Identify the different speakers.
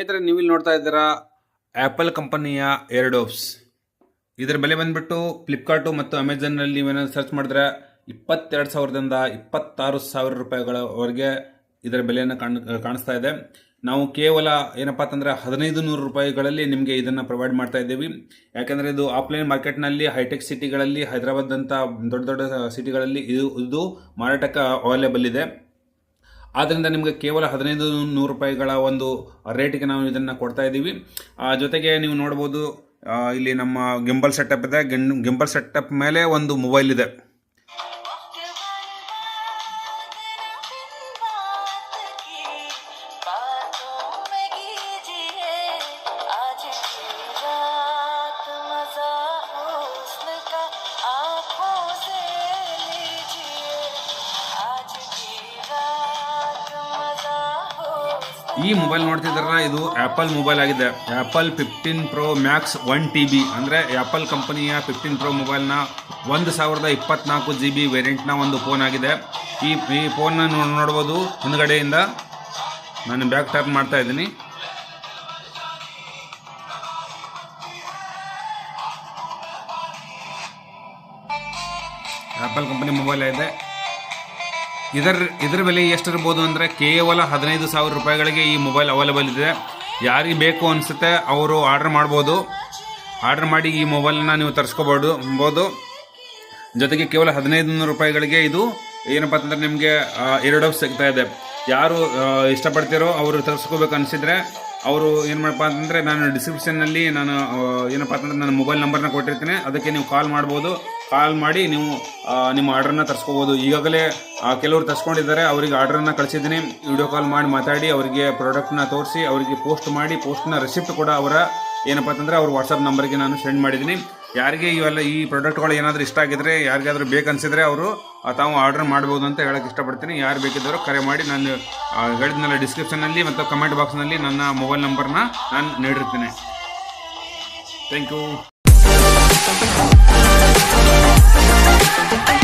Speaker 1: ಸ್ನೇಹಿತರೆ ನೀವು ಇಲ್ಲಿ ನೋಡ್ತಾ ಇದ್ದೀರಾ ಆ್ಯಪಲ್ ಕಂಪನಿಯ ಏರ್ಡೋಪ್ಸ್ ಇದರ ಬೆಲೆ ಬಂದುಬಿಟ್ಟು ಫ್ಲಿಪ್ಕಾರ್ಟು ಮತ್ತು ಅಮೆಝಾನಲ್ಲಿ ನೀವೇನಾದ್ರು ಸರ್ಚ್ ಮಾಡಿದ್ರೆ ಇಪ್ಪತ್ತೆರಡು ಸಾವಿರದಿಂದ ಇಪ್ಪತ್ತಾರು ಸಾವಿರ ರೂಪಾಯಿಗಳವರೆಗೆ ಇದರ ಬೆಲೆಯನ್ನು ಕಾಣ್, ಕಾಣಿಸ್ತಾ ಇದೆ. ನಾವು ಕೇವಲ ಏನಪ್ಪ ಅಂತಂದರೆ ಹದಿನೈದು ನೂರು ರೂಪಾಯಿಗಳಲ್ಲಿ ನಿಮಗೆ ಇದನ್ನು ಪ್ರೊವೈಡ್ ಮಾಡ್ತಾ ಇದ್ದೀವಿ. ಯಾಕೆಂದರೆ ಇದು ಆಫ್ಲೈನ್ ಮಾರ್ಕೆಟ್ನಲ್ಲಿ ಹೈಟೆಕ್ ಸಿಟಿಗಳಲ್ಲಿ ಹೈದರಾಬಾದ್ ಅಂತ ದೊಡ್ಡ ದೊಡ್ಡ ಸಿಟಿಗಳಲ್ಲಿ ಇದು ಇದು ಮಾರಾಟಕ್ಕೆ ಅವೈಲೇಬಲ್ ಇದೆ. ಆದ್ದರಿಂದ ನಿಮಗೆ ಕೇವಲ ಹದಿನೈದು ನೂರು ರೂಪಾಯಿಗಳ ಒಂದು ರೇಟಿಗೆ ನಾವು ಇದನ್ನು ಕೊಡ್ತಾ ಇದ್ದೀವಿ. ಜೊತೆಗೆ ನೀವು ನೋಡ್ಬೋದು ಇಲ್ಲಿ ನಮ್ಮ ಗಿಂಬಲ್ ಸೆಟಪ್ ಇದೆ. ಗಿಂಬಲ್ ಸೆಟಪ್ ಮೇಲೆ ಒಂದು ಮೊಬೈಲ್ ಇದೆ. ಈ ಮೊಬೈಲ್ ನೋಡ್ತಿದ್ರ ಇದು ಆ್ಯಪಲ್ ಮೊಬೈಲ್ ಆಗಿದೆ. Apple fifteen pro max one T B ಅಂದರೆ ಆ್ಯಪಲ್ ಕಂಪನಿಯ ಫಿಫ್ಟೀನ್ ಪ್ರೋ ಮೊಬೈಲ್ನ ಒಂದು ಸಾವಿರದ ಇಪ್ಪತ್ನಾಲ್ಕು ಜಿ ಬಿ ವೇರಿಯಂಟ್ನ ಒಂದು ಫೋನ್ ಆಗಿದೆ. ಈ ಈ ಫೋನ್ನ ನೋಡ್ಬೋದು. ಹಿಂದ್ಗಡೆಯಿಂದ ನಾನು ಬ್ಯಾಕ್ ಟ್ಯಾಪ್ ಮಾಡ್ತಾ ಇದ್ದೀನಿ. ಆ್ಯಪಲ್ ಕಂಪನಿ ಮೊಬೈಲ್ ಇದೆ ಇದರ ಇದರ ಬೆಲೆ ಎಷ್ಟಿರ್ಬೋದು ಅಂದರೆ ಕೇವಲ ಹದಿನೈದು ಸಾವಿರ ರೂಪಾಯಿಗಳಿಗೆ ಈ ಮೊಬೈಲ್ ಅವೈಲೇಬಲ್ ಇದೆ. ಯಾರಿಗೆ ಬೇಕು ಅನಿಸುತ್ತೆ ಅವರು ಆರ್ಡರ್ ಮಾಡ್ಬೋದು. ಆರ್ಡರ್ ಮಾಡಿ ಈ ಮೊಬೈಲನ್ನ ನೀವು ತರಿಸ್ಕೋಬೋದು, ಬೋದು. ಜೊತೆಗೆ ಕೇವಲ ಹದಿನೈದು ನೂರು ರೂಪಾಯಿಗಳಿಗೆ ಇದು ಏನಪ್ಪ ಅಂತಂದರೆ ನಿಮಗೆ ಎರಡು ಸಿಗ್ತಾ ಇದೆ. ಯಾರು ಇಷ್ಟಪಡ್ತಿರೋ ಅವರು ತರಿಸ್ಕೋಬೇಕು ಅನಿಸಿದರೆ ಅವರು ಏನು ಮಾಡಪ್ಪ ಅಂತಂದರೆ ನಾನು ಡಿಸ್ಕ್ರಿಪ್ಷನ್ನಲ್ಲಿ ನಾನು ಏನಪ್ಪ ಅಂತಂದರೆ ನನ್ನ ಮೊಬೈಲ್ ನಂಬರ್ನ ಕೊಟ್ಟಿರ್ತೀನಿ. ಅದಕ್ಕೆ ನೀವು ಕಾಲ್ ಮಾಡ್ಬೋದು. ಕಾಲ್ ಮಾಡಿ ನೀವು ನಿಮ್ಮ ಆರ್ಡ್ರನ್ನ ತರಿಸ್ಕೋಬೋದು. ಈಗಾಗಲೇ ಕೆಲವರು ತರಿಸ್ಕೊಂಡಿದ್ದಾರೆ. ಅವರಿಗೆ ಆರ್ಡ್ರನ್ನ ಕಳಿಸಿದ್ದೀನಿ. ವಿಡಿಯೋ ಕಾಲ್ ಮಾಡಿ ಮಾತಾಡಿ, ಅವರಿಗೆ ಪ್ರಾಡಕ್ಟ್ನ ತೋರಿಸಿ, ಅವರಿಗೆ ಪೋಸ್ಟ್ ಮಾಡಿ ಪೋಸ್ಟ್ನ ರೆಸಿಪ್ಟ್ ಕೂಡ ಅವರ, ಏನಪ್ಪ ಅಂತಂದರೆ ಅವ್ರ ವಾಟ್ಸಪ್ ನಂಬರ್ಗೆ ನಾನು ಸೆಂಡ್ ಮಾಡಿದ್ದೀನಿ. ಯಾರಿಗೆ ಇವೆಲ್ಲ ಈ ಪ್ರಾಡಕ್ಟ್ಗಳು ಏನಾದರೂ ಇಷ್ಟ ಆಗಿದ್ರೆ, ಯಾರಿಗಾದರೂ ಬೇಕನ್ಸಿದ್ರೆ ಅವರು ತಾವು ಆರ್ಡರ್ ಮಾಡ್ಬೋದು ಅಂತ ಹೇಳಕ್ಕೆ ಇಷ್ಟಪಡ್ತೀನಿ. ಯಾರು ಬೇಕಿದ್ದವರು ಕರೆ ಮಾಡಿ ನಾನು ಹೇಳಿದ್ನಲ್ಲ ಡಿಸ್ಕ್ರಿಪ್ಷನಲ್ಲಿ ಮತ್ತು ಕಮೆಂಟ್ ಬಾಕ್ಸ್ನಲ್ಲಿ ನನ್ನ ಮೊಬೈಲ್ ನಂಬರ್ನ ನಾನು ನೀಡಿರ್ತೀನಿ. Thank you Bye.